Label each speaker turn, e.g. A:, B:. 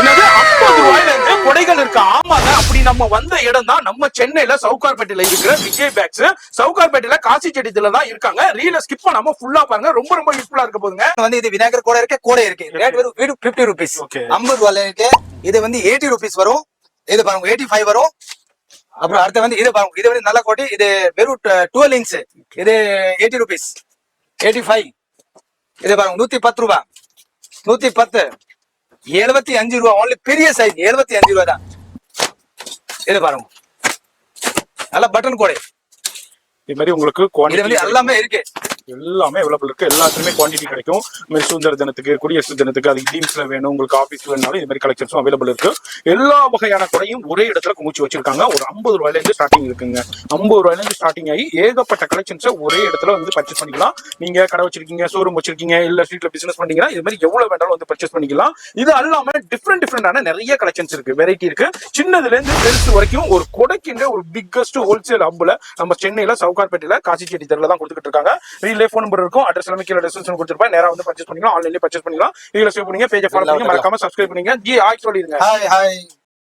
A: என்னது ஐம்பது ரூபாயில இருந்து கொடைகள் இருக்கு? ஆமாங்க. அப்படி நம்ம வந்த இடம் தான் நம்ம சென்னையில சவுகார்பேட்டையில இருக்கிற விஜய் பேக்ஸ். சவுகார்பேட்டையில காசி செடித்துல தான் இருக்காங்க ரீல ஸ்கிப் பண்ணாம ஃபுல்லா பாருங்க. ரொம்ப ரொம்ப யூஸ்ஃபுல்லா இருக்க போதுங்க
B: வந்து இது விநாயகர் கூட இருக்கு கூட இருக்கு. ரேட் வெறும் வீடு பிப்டி ருபீஸ். ஐம்பது ரூபாயில இருக்கு. இது வந்து எயிட்டி ருபீஸ் வரும். இது பாருங்க எயிட்டி ஃபைவ் வரும். அப்புறம் அடுத்து வந்து இது பாருங்க. இது வந்து நல்ல கோட்டி இது வெறும் டுவெல் இன்ச் இது எயிட்டி ருபீஸ் எயிட்டி ஃபைவ் இது பாருங்க நூத்தி பத்து ரூபா. நூத்தி பத்து. எழுபத்தி அஞ்சு ரூபா ஒன்லி பெரிய சைஸ் எழுபத்தி அஞ்சு ரூபா தான். இது பாருங்க. நல்ல பட்டன் கோடை.
A: இது மாதிரி உங்களுக்கு
B: எல்லாமே இருக்கு.
A: எல்லாமே அவைலபிள் இருக்கு. எல்லாத்துலயுமே குவான்டிட்டி கிடைக்கும். மாதிரி சுதந்திர தினத்துக்கு குடியரசு தினத்துக்கு அது டீம்ஸ்ல வேணும் உங்களுக்கு ஆஃபீஸ் வேணாலும் இது மாதிரி கலெக்ஷன்ஸும் அவைலபிள் இருக்கு. எல்லா வகையான குறையும் ஒரே இடத்துல குமிச்சு வச்சிருக்காங்க. ஒரு ஐம்பது ரூபாயில இருந்து ஸ்டார்டிங் இருக்குங்க. ஐம்பது ரூபாயில இருந்து ஸ்டார்டிங் ஆகி ஏகப்பட்ட கலெக்ஷன்ஸை ஒரே இடத்துல வந்து பர்ச்சேஸ் பண்ணிக்கலாம். நீங்க கடை வச்சிருக்கீங்க ஷோரூம் வச்சிருக்கீங்க இல்ல ஸ்ட்ரீட்ல பிசினஸ் பண்ணீங்கன்னா இது மாதிரி எவ்வளவு வேணாலும் வந்து பர்ச்சேஸ் பண்ணிக்கலாம். இது அல்லாம டிஃப்ரெண்ட் டிஃப்ரெண்டான நிறைய கலெக்ஷன்ஸ் இருக்கு. வெரைட்டி இருக்கு. சின்னதுல இருந்து பெருசு வரைக்கும் ஒரு கொடைக்கின்ற ஒரு பிக்கஸ்ட் ஹோல்சேல் ஹப்ல நம்ம சென்னையில சவுகார்பேட்டையில காசி செடி தெருல தான் கொடுத்துட்டு இருக்காங்க. ரீலே ஃபோன் நம்பர் இருக்கும். அட்ரஸ் எல்லாமே கீழே டிஸ்கிரிப்ஷன் கொடுத்துருப்பேன். நேரா வந்து பர்ச்சேஸ் பண்ணிக்கலாம். ஆன்லைன்லயே பர்ச்சேஸ் பண்ணிக்கலாம். இதுல சேவ் பண்ணுங்க பேஜ் ஃபாலோ பண்ணுங்க மறக்காம சப்ஸ்கிரைப் பண்ணுங்க. ஜி ஆய் சொல்லிருங்க
B: ஹாய் ஹாய்